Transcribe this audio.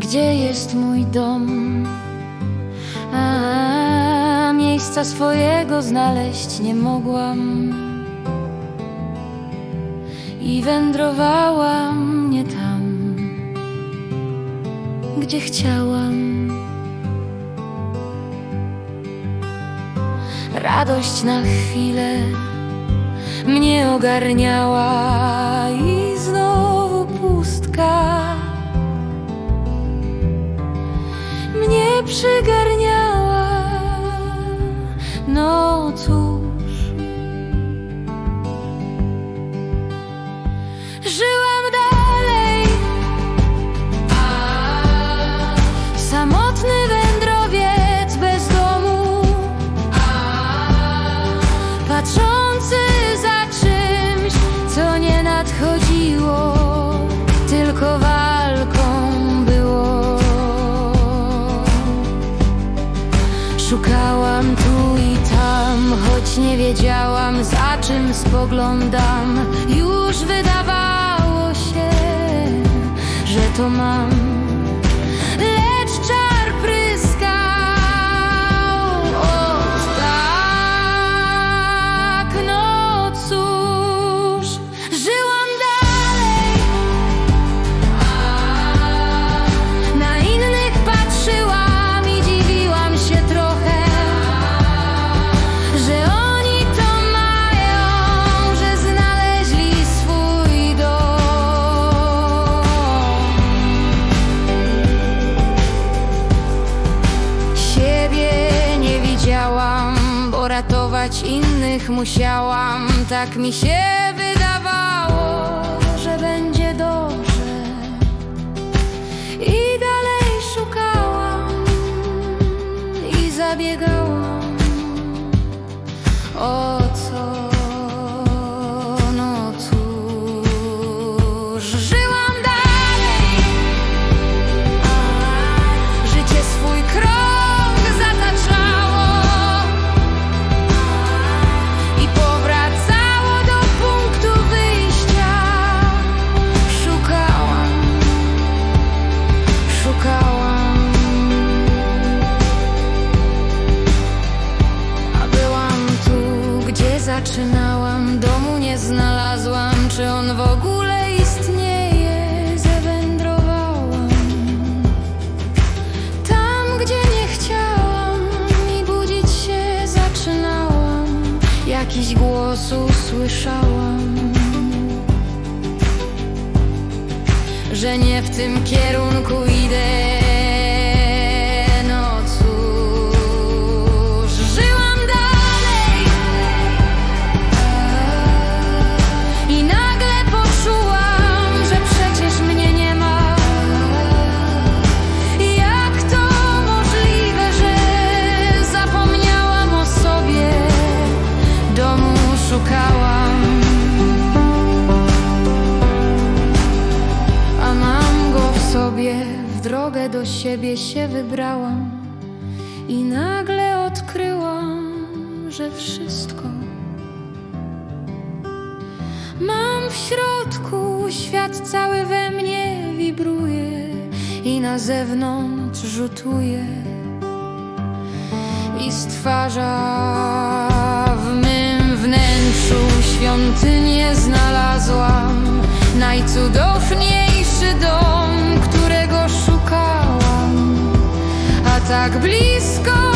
Gdzie jest mój dom? A, miejsca swojego znaleźć nie mogłam i wędrowałam nie tam, gdzie chciałam. Radość na chwilę mnie ogarniała przygarniała. No Szukałam tu i tam, choć nie wiedziałam za czym spoglądam. Już wydawało się, że to mam. Ratować innych musiałam. Tak mi się wydawało, że będzie dobrze. I dalej szukałam i zabiegałam zaczynałam. Domu nie znalazłam, czy on w ogóle istnieje. Zawędrowałam. Tam, gdzie nie chciałam i budzić się zaczynałam, jakiś głos usłyszałam, że nie w tym kierunku idę. Drogę do siebie się wybrałam i nagle odkryłam, że wszystko. Mam w środku, świat cały we mnie wibruje i na zewnątrz rzutuje i stwarza w mym wnętrzu świątynię znalazłam najcudowniejszy a tak